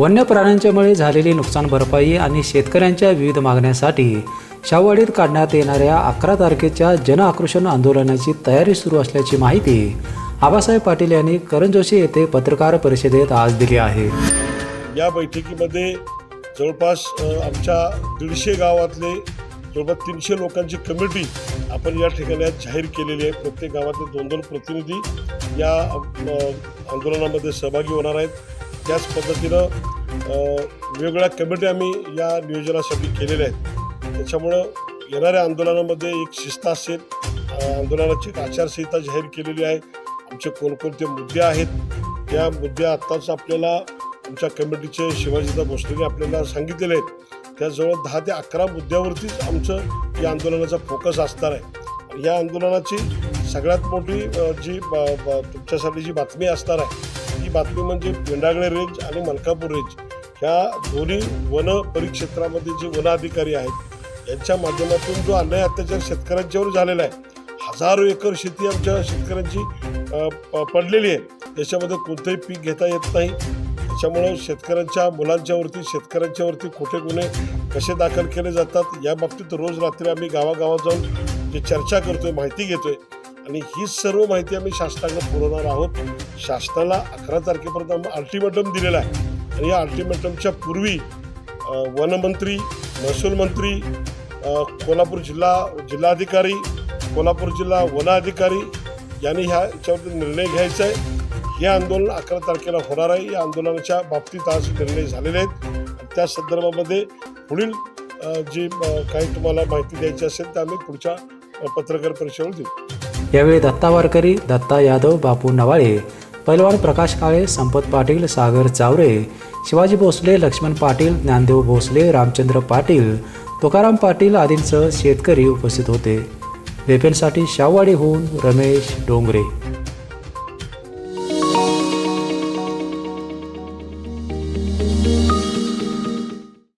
वन्य प्राण्यांच्यामुळे झालेली नुकसान भरपाई आणि शेतकऱ्यांच्या विविध मागण्यांसाठी शाहवाडीत काढण्यात येणाऱ्या अकरा तारखेच्या जन आक्रोशन आंदोलनाची तयारी सुरू असल्याची माहिती आबासाहेब पाटील यांनी करंजोशी येथे पत्रकार परिषदेत आज दिली आहे. या बैठकीमध्ये जवळपास आमच्या दीडशे गावातले जवळपास तीनशे लोकांची कमिटी आपण या ठिकाणी जाहीर केलेली आहे. प्रत्येक गावातले दोन दोन प्रतिनिधी या आंदोलनामध्ये सहभागी होणार आहेत. त्याच पद्धतीनं वेगवेगळ्या कमिटी आम्ही या नियोजनासाठी केलेल्या आहेत. त्याच्यामुळं येणाऱ्या आंदोलनामध्ये एक शिस्त असेल. आंदोलनाची एक आचारसंहिता जाहीर केलेली आहे. आमचे कोणकोणते मुद्दे आहेत त्या मुद्दे आत्ताच आपल्याला आमच्या कमिटीचे शिवाजीदा भोसलेने आपल्याला सांगितलेले आहेत. त्याजवळ दहा ते अकरा मुद्द्यावरतीच आमचं या आंदोलनाचा फोकस असणार आहे. या आंदोलनाची सगळ्यात मोठी जी तुमच्यासाठी जी बातमी असणार आहे ती बातमी म्हणजे पेंडागळे रेंज आणि मलकापूर रेंज. ह्या दोन्ही वन परिक्षेत्रामध्ये जे वन अधिकारी आहेत यांच्या माध्यमातून जो अन्याय अत्याचार शेतकऱ्यांच्यावर झालेला आहे हजारो एकर शेती आमच्या शेतकऱ्यांची प- पडलेली आहे. त्याच्यामध्ये कोणतंही पीक घेता येत नाही. त्याच्यामुळं शेतकऱ्यांच्या मुलांच्यावरती शेतकऱ्यांच्यावरती खोटे गुन्हे कसे दाखल केले जातात या बाबतीत रोज रात्री आम्ही गावागावात जाऊन जे चर्चा करतोय माहिती घेतोय आणि ही सर्व माहिती आम्ही शासनाकडे पुरवणार आहोत. शासनाला अकरा तारखेपर्यंत आम्ही अल्टिमेटम दिलेला आहे. आणि या अल्टिमेटमच्या पूर्वी वनमंत्री महसूल मंत्री कोल्हापूर जिल्हा जिल्हाधिकारी कोल्हापूर जिल्हा वन अधिकारी यांनी ह्या याच्यावरती निर्णय घ्यायचा आहे. हे आंदोलन अकरा तारखेला होणार आहे. या आंदोलनाच्या बाबतीत आज निर्णय झालेले आहेत. त्या संदर्भामध्ये पुढील जी काही तुम्हाला माहिती द्यायची असेल तर आम्ही पुढच्या पत्रकार परिषदेवर देऊ. यावेळी दत्ता वारकरी दत्ता यादव बापू नवाळे पैलवान प्रकाश काळे संपत पाटील सागर चावरे शिवाजी भोसले लक्ष्मण पाटील ज्ञानदेव भोसले रामचंद्र पाटील तुकाराम पाटील आदींसह शेतकरी उपस्थित होते. वेपेनसाठी शाहवाडीहून रमेश डोंगरे.